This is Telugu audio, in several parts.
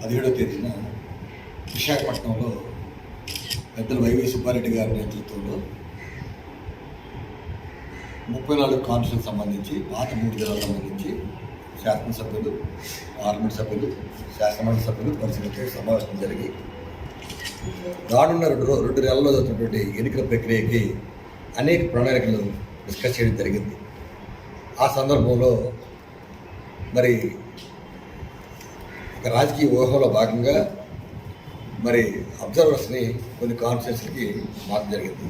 పదిహేడో తేదీన విశాఖపట్నంలో పెద్దలు వైవీ సుబ్బారెడ్డి గారి నేతృత్వంలో ముప్పై నాలుగు కాన్ఫరెన్స్ సంబంధించి పాత మూడు జిల్లాలకు సంబంధించి శాసనసభ్యులు పార్లమెంట్ సభ్యులు శాసనమండలి సభ్యులు పరిశీలించే సమావేశం జరిగి రానున్న రెండు రోజు రెండు నెలల్లో జరుగుతున్నటువంటి ఎన్నికల ప్రక్రియకి అనేక ప్రణాళికలు డిస్కస్ చేయడం జరిగింది. ఆ సందర్భంలో మరి ఒక రాజకీయ ఊహంలో భాగంగా మరి అబ్జర్వర్స్ని కొన్ని కాన్స్టిట్యున్సీలకి మార్చడం జరిగింది.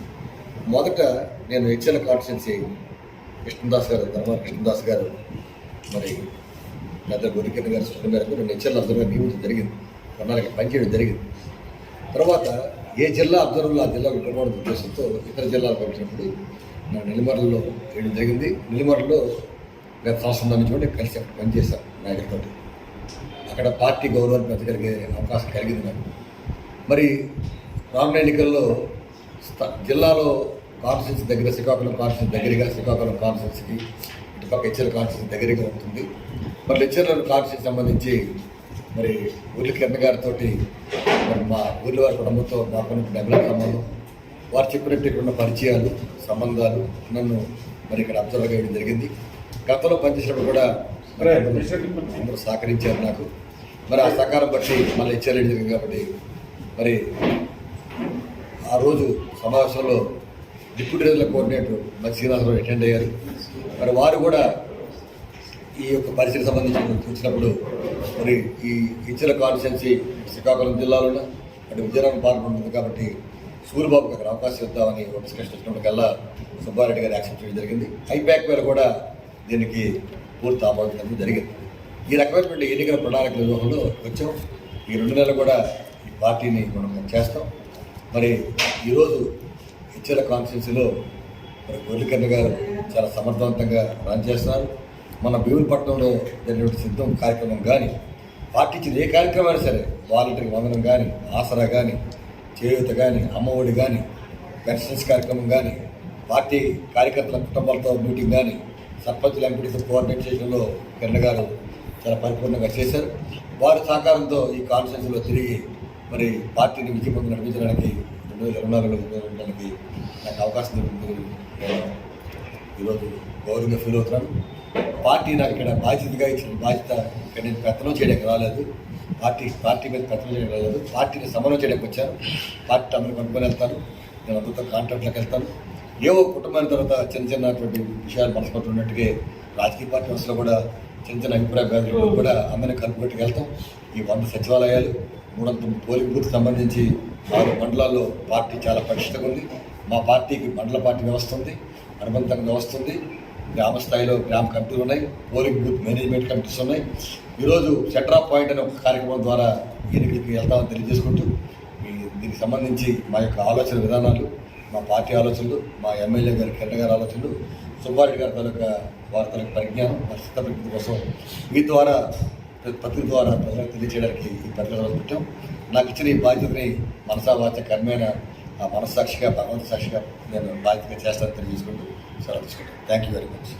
మొదట నేను ఇచ్చిన కాన్స్టిట్యున్సీ కృష్ణదాస్ గారు ధర్మాన కృష్ణదాస్ గారు మరి పెద్ద గురికన్న గారు సుఖం గారు నేను హెచ్ఎల్ అబ్జర్వర్ నియమించడం జరిగింది. ప్రణాళిక పనిచేయడం జరిగింది. తర్వాత ఏ జిల్లా అబ్జర్వర్లు ఆ జిల్లాకు ప్రమాణ ఉద్దేశంతో ఇతర జిల్లాలకు వచ్చినప్పుడు నా నెల్లిమర్లలో వేయడం జరిగింది. నెల్లిమర్లలో గత సంవత్సరం నుంచి కూడా కలిసి అక్కడ పనిచేశాను నాయకులతో అక్కడ పార్టీ గౌరవాన్ని పెంచగలిగే అవకాశం కలిగింది నాకు మరి రానున్న ఎన్నికల్లో జిల్లాలో కాన్స్టిట్యూన్సీ దగ్గర శ్రీకాకుళం కాన్స్టిట్యూన్సీ దగ్గరగా శ్రీకాకుళం కాన్స్టిట్యూన్సీకి ఇటుపక్క హెచ్చరిక కాన్స్టిట్యూన్సీ దగ్గరగా ఉంటుంది. మరి లెక్చర్ల కాన్స్టిట్యూన్సీ సంబంధించి మరి ఊర్ల కిరణ్ గారితో మరి మా ఊర్ల వారి కుటుంబంతో మాకున్న అభివృద్ధి సంబంధం. వారు చెప్పినట్టు ఇక్కడ ఉన్న పరిచయాలు సంబంధాలు నన్ను మరి ఇక్కడ అబ్జర్వ్ చేయడం జరిగింది. గతంలో పనిచేసినప్పుడు కూడా అందరూ సహకరించారు నాకు. మరి ఆ సహకారం బట్టి మళ్ళీ ఇచ్చేయడం జరిగింది కాబట్టి మరి ఆ రోజు సమావేశంలో డిప్యూటీ రీజనల్ కోఆర్డినేటర్ మరి శ్రీనివాసరావు అటెండ్ అయ్యారు. మరి వారు కూడా ఈ యొక్క పరిస్థితికి సంబంధించి చూసినప్పుడు మరి ఈ ఇచ్చిన కాన్స్టిట్యున్సీ శ్రీకాకుళం జిల్లాలోనే అటు విజయనగరం పాల్గొంటుంది కాబట్టి సూర్యబాబుకి అక్కడ అవకాశం ఇద్దామని ఒక డిస్కషన్ వచ్చినప్పటికల్లా సుబ్బారెడ్డి గారు యాక్సెప్ట్ చేయడం జరిగింది. ఐప్యాక్ మీద కూడా దీనికి పూర్తి ఆమోదం జరిగింది. ఈ రకమైనటువంటి ఎన్నికల ప్రణాళిక నిర్వహణలో వచ్చాం. ఈ రెండు నెలలు కూడా ఈ పార్టీని మనం చేస్తాం. మరి ఈరోజు ఇచ్చిన కాన్స్టిట్యున్సీలో మరి గోలికన్న గారు చాలా సమర్థవంతంగా రన్ చేస్తున్నారు. మన భీములపట్నంలో జరిగినటువంటి సిద్ధం కార్యక్రమం కానీ పార్టీ ఇచ్చిన ఏ కార్యక్రమం సరే వాలంటీర్ వందనం కానీ ఆసరా కానీ చేయూత కానీ అమ్మఒడి కానీ పెన్షన్స్ కార్యక్రమం కానీ పార్టీ కార్యకర్తల కుటుంబాలతో మీటింగ్ కానీ సర్పంచుల ఎంపీటీతో కోఆర్డినేట్ చేయడంలో కిరణ్ గారు చాలా పరిపూర్ణంగా చేశారు. వారి సహకారంతో ఈ కాన్ఫరెన్స్లో తిరిగి మరి పార్టీని విజయవంతం నడిపించడానికి రెండు వేల ఇరవై నాలుగులో ఉండడానికి నాకు అవకాశం దొరికింది ఈరోజు గౌరవంగా ఫీల్ అవుతున్నాను. పార్టీ నాకు ఇక్కడ బాధ్యతగా ఇచ్చిన బాధ్యత ఇక్కడ నేను పెత్తనం చేయడానికి రాలేదు. పార్టీ పార్టీ మీద పెత్తనం చేయడానికి రాలేదు. పార్టీని సమన్వయం చేయడానికి వచ్చాను. పార్టీ అందరూ కనుక్కొని వెళ్తాను నేను అందరితో కాంట్రాక్ట్లోకి వెళ్తాను. ఏవో కుటుంబానికి తర్వాత చిన్న చిన్నటువంటి విషయాలు మనసుపట్టు ఉన్నట్టుగా రాజకీయ పార్టీ వ్యవస్థలో కూడా చిన్న చిన్న అభిప్రాయ భేదాలు కూడా అందరినీ కలుపుకొట్టుకు వెళ్తాం. ఈ వంద సచివాలయాలు మూడంత పోలింగ్ బూత్ సంబంధించి ఆరు మండలాల్లో పార్టీ చాలా పటిష్టంగా ఉంది. మా పార్టీకి మండల పార్టీ వ్యవస్థ ఉంది అనుబంధం వ్యవస్థ ఉంది గ్రామ స్థాయిలో గ్రామ కమిటీలు ఉన్నాయి పోలింగ్ బూత్ మేనేజ్మెంట్ కమిటీస్ ఉన్నాయి. ఈరోజు సెట్రా పాయింట్ అనే ఒక కార్యక్రమం ద్వారా ఎన్నికలకి వెళ్తామని తెలియజేసుకుంటూ ఈ దీనికి సంబంధించి మా యొక్క ఆలోచన విధానాలు మా పార్టీ ఆలోచనలు మా ఎమ్మెల్యే గారి కిరణ్ గారి ఆలోచనలు సుబ్బారెడ్డి గారి తాలూకా వార్తలకు పరిజ్ఞానం పరిస్థిత పరిజ్ఞానం కోసం మీ ద్వారా పత్రిక ద్వారా ప్రజలకు తెలియచేయడానికి ఈ పత్రిక పెట్టాం. నాకు ఇచ్చిన ఈ బాధ్యతని మనసా వాచ కర్మైన ఆ మనస్సాక్షిగా భగవంత సాక్షిగా నేను బాధ్యతగా చేస్తానని తెలియజేసుకుంటూ సెలవు తీసుకుంటాను థ్యాంక్ యూ వెరీ మచ్